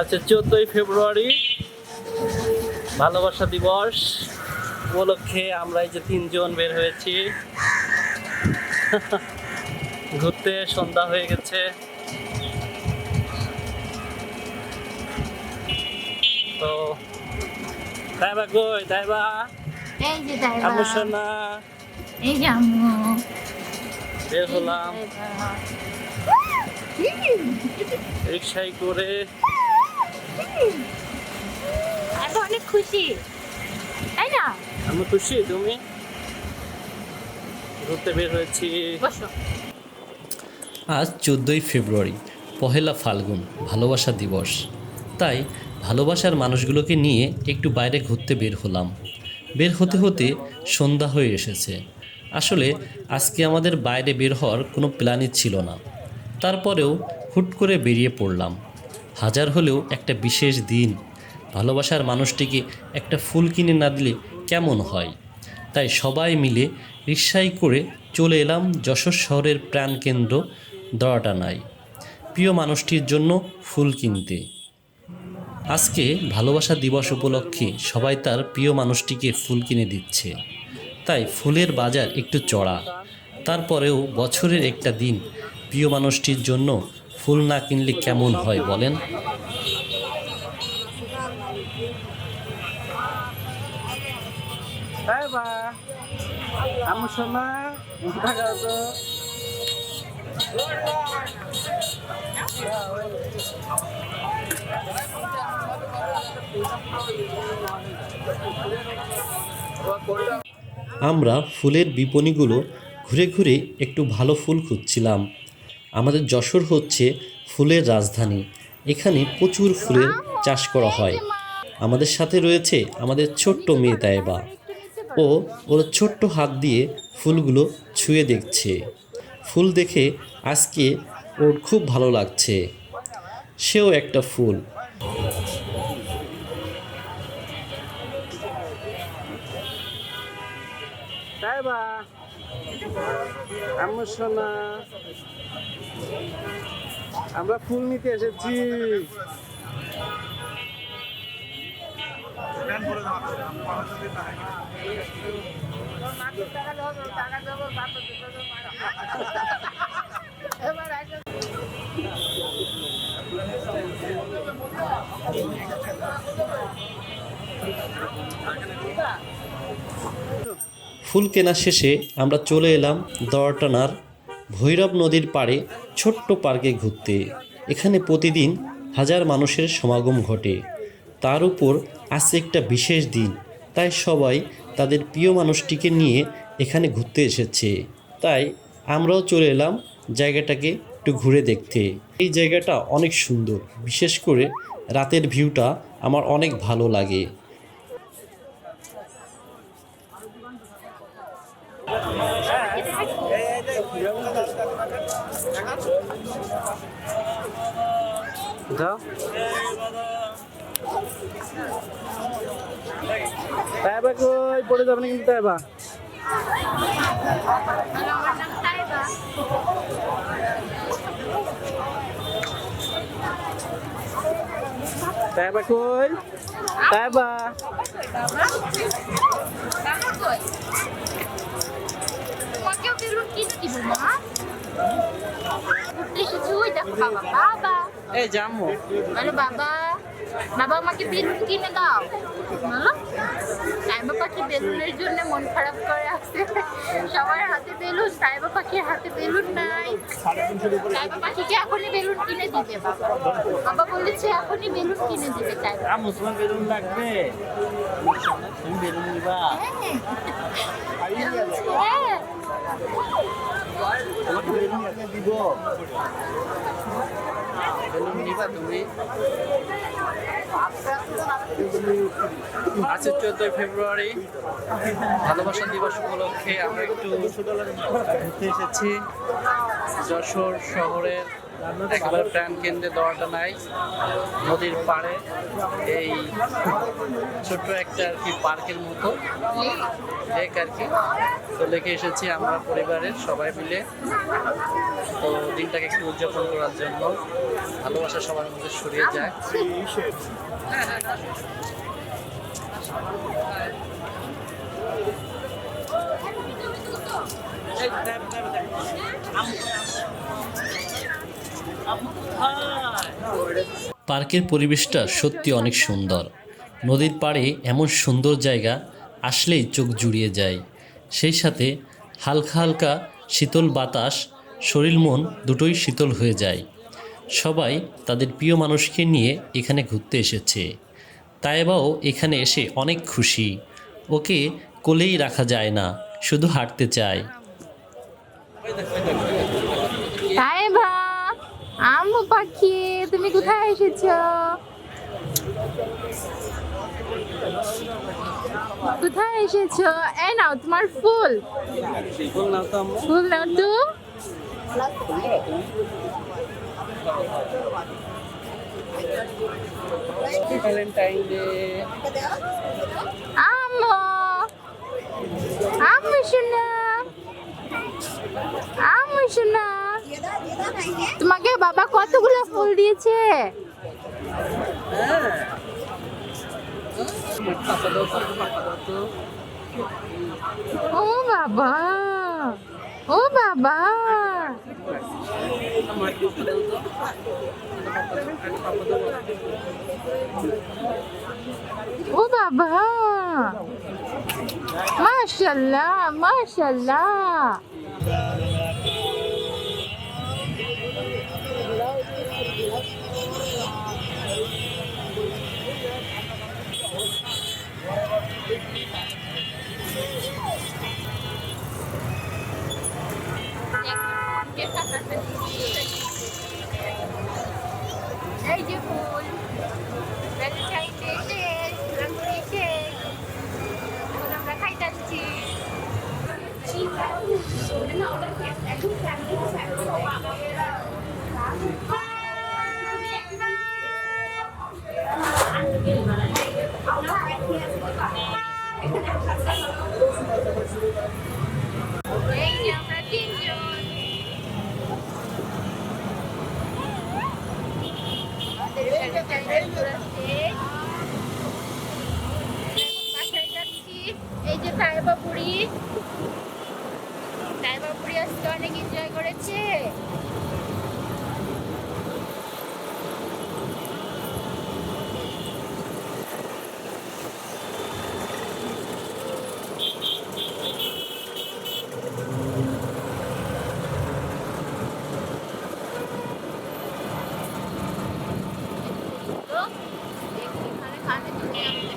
আচ্ছা চোদ্দই ফেব্রুয়ারি ভালোবাসা দিবস। উপলক্ষে আমরা এই যে তিনজন বের হয়েছি। ঘুরতে সন্ধ্যা হয়ে গেছে। তো তাইবা কই? তাইবা এই যে দাইবা। আম্মু সোনা। এই যে আম্মু। বের হলাম। রিক্সায় করে খুশি। তাই না? আমি খুশি তুমি? ঘুরতে বের হয়েছি। বসো। আজ চোদ্দোই ফেব্রুয়ারি পহেলা ফাল্গুন ভালোবাসা দিবস। তাই ভালোবাসার মানুষগুলোকে নিয়ে একটু বাইরে ঘুরতে বের হলাম। বের হতে হতে সন্ধ্যা হয়ে এসেছে। আসলে আজকে আমাদের বাইরে বের হওয়ার কোনো প্ল্যানই ছিল না। তারপরেও হুট করে বেরিয়ে পড়লাম। হাজার হলেও একটা বিশেষ দিন ভালোবাসার মানুষটিকে একটা ফুল কিনে না দিলে কেমন হয়? তাই সবাই মিলে রিক্সায় করে চলে এলাম যশোর শহরের প্রাণকেন্দ্র দড়াটানায়। প্রিয় মানুষটির জন্য ফুল কিনতে। আজকে ভালোবাসা দিবস উপলক্ষে সবাই তার প্রিয় মানুষটিকে ফুল কিনে দিচ্ছে। তাই ফুলের বাজার একটু চড়া। তারপরেও বছরের একটা দিন প্রিয় মানুষটির জন্য ফুল না কিনলে কেমন হয় বলেন? তাইবা আম্মু সোনা আমরা ফুলের বিপণীগুলো ঘুরে ঘুরে একটু ভালো ফুল খুঁজছিলাম। আমাদের যশোর হচ্ছে ফুলের রাজধানী। এখানে প্রচুর ফুলের চাষ করা হয়। আমাদের সাথে রয়েছে আমাদের ছোট্ট মেয়ে তাইবা ও ওর ছোট্ট হাত দিয়ে ফুলগুলো ছুঁয়ে দেখছে। ফুল দেখে আজকে ওর খুব ভালো লাগছে। সেও একটা ফুল। আমরা ফুল নিতে এসেছি। ফুল কেনা শেষে আমরা চলে এলাম দরটানার ভৈরব নদীর পাড়ে ছোট্ট পার্কে ঘুরতে। এখানে প্রতিদিন হাজার মানুষের সমাগম ঘটে। তার উপর আজ একটা বিশেষ দিন। তাই সবাই তাদের প্রিয় মানুষটিকে নিয়ে এখানে ঘুরতে এসেছে। তাই আমরাও চলে এলাম জায়গাটাকে একটু ঘুরে দেখতে। এই জায়গাটা অনেক সুন্দর। বিশেষ করে রাতের ভিউটা আমার অনেক ভালো লাগে। তাইবা কই পড়ে যাবে না কিন্তু তাইবা তাইবা কই তাইবা এই জামু আরে বাবা। বাবা আমাকে বেলুন কিনে দাও। সাইবা পাখি বেলুনের জন্য মন খারাপ করে আছে। সবার হাতে বেলুন সাইবা পাখির হাতে বেলুন নাই। সাইবা পাখিকে এখনই বেলুন কিনে দিবে বাবা। বাবা বলেছে এখনই বেলুন কিনে দিবে সাইবা আম্মু তোমার বেলুন লাগবে। তুমি বেলুন নিবা। হ্যাঁ। দিব। নিবা তুমি আজকে চোদ্দই ফেব্রুয়ারি ভালোবাসা দিবস উপলক্ষে আমরা একটু ঘুরতে এসেছি যশোর শহরের একেবারে প্রাণ কেন্দ্রে দেওয়াটা নাই। নদীর পাড়ে এই ছোট্ট একটা আর কি পার্কের মতো। লেক আর কি। তো লেকে এসেছি আমরা পরিবারের সবাই মিলে। তো দিনটাকে একটু উদযাপন করার জন্য ভালোবাসা সবার মধ্যে সরিয়ে যায়। পার্কের পরিবেশটা সত্যি অনেক সুন্দর। নদীর পাড়ে এমন সুন্দর জায়গা, আসলেই চোখ জুড়িয়ে যায়। সেই সাথে হালকা হালকা শীতল বাতাস, শরীর মন দুটোই শীতল হয়ে যায়। সবাই তাদের প্রিয় মানুষকে নিয়ে এখানে ঘুরতে এসেছে। তাইবাও এখানে এসে অনেক খুশি। ওকে কোলেই রাখা যায় না, শুধু হাঁটতে চায় সাহেবা আম্মু পাখি তুমি কোথায় এসেছ? কোথায় এসেছ? এই নাও তোমার ফুল। ফুল নাও তো। আম্মু ফুল নাও তো ভ্যালেন্টাইন ডে আম্মু। আম্মু শোনা। আম্মু শোনা। তোমাকে বাবা কতগুলো ফুল দিয়েছে? ও বাবা ও বাবা। ও বাবা। মাশাল্লাহ মাশাল্লাহ। এই যে সাহেবা বুড়ি সাহেবা বুড়ি আজকে অনেক এনজয় করেছে। এখানে কারেন্ট